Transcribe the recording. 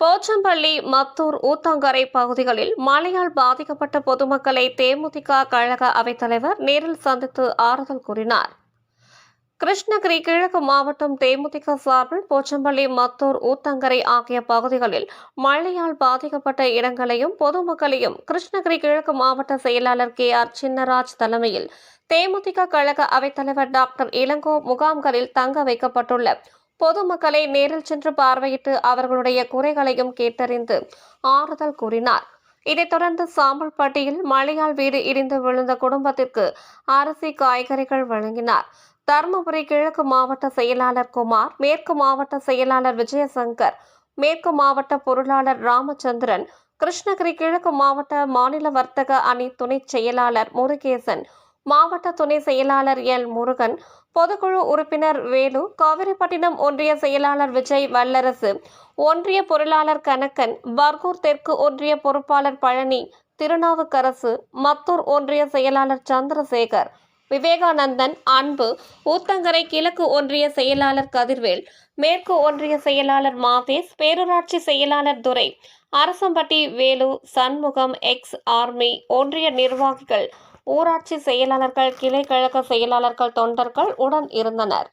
போச்சம்பள்ளி மத்தூர் ஊத்தங்கரை பகுதிகளில் மழையால் பாதிக்கப்பட்ட பொதுமக்களை தேமுதிக கழக அவைத்தலைவர் நேரில் சந்தித்து ஆறுதல் கூறினார். கிருஷ்ணகிரி கிழக்கு மாவட்டம் தேமுதிக சார்பில் போச்சம்பள்ளி மத்தூர் ஊத்தங்கரை ஆகிய பகுதிகளில் மழையால் பாதிக்கப்பட்ட இடங்களையும் பொதுமக்களையும் கிருஷ்ணகிரி கிழக்கு மாவட்ட செயலாளர் கே. ஆர். சின்னராஜ் தலைமையில் தேமுதிக கழக அவைத்தலைவர் டாக்டர் இளங்கோ முகாம்களில் தங்க வைக்கப்பட்டுள்ள பொதுமக்களை நேரில் சென்று பார்வையிட்டு அவர்களுடைய குறைகளையும் கேட்டறிந்து ஆறுதல் கூறினார். இதைத் தொடர்ந்து சாம்பல்பட்டியில் மழையால் வீடு இடிந்து விழுந்த குடும்பத்திற்கு அரிசி காய்கறிகள் வழங்கினார். தருமபுரி கிழக்கு மாவட்ட செயலாளர் குமார் மேற்கு மாவட்ட செயலாளர் விஜயசங்கர் மேற்கு மாவட்ட பொருளாளர் ராமச்சந்திரன் கிருஷ்ணகிரி கிழக்கு மாவட்ட மாநில வர்த்தக அணி துணை செயலாளர் முருகேசன் மாவட்ட துணை செயலாளர் எல். முருகன் பொதுக்குழு உறுப்பினர் வேலு காவிரிப்பட்டினம் ஒன்றிய செயலாளர் விஜய் வல்லரசு ஒன்றிய பொருளாளர் கணக்கன் பர்கூர் தெற்கு ஒன்றிய பொறுப்பாளர் பழனி திருநாவுக்கரசு மத்தூர் ஒன்றிய செயலாளர் சந்திரசேகர் விவேகானந்தன் அன்பு ஊத்தங்கரை கிழக்கு ஒன்றிய செயலாளர் கதிர்வேல் மேற்கு ஒன்றிய செயலாளர் மாதேஸ் பேரூராட்சி செயலாளர் துரை அரசம்பட்டி வேலு சண்முகம் எக்ஸ் ஆர்மி ஒன்றிய நிர்வாகிகள் ஊராட்சி செயலாளர்கள் கிளை கழக செயலாளர்கள் தொண்டர்கள் உடன் இருந்தனர்.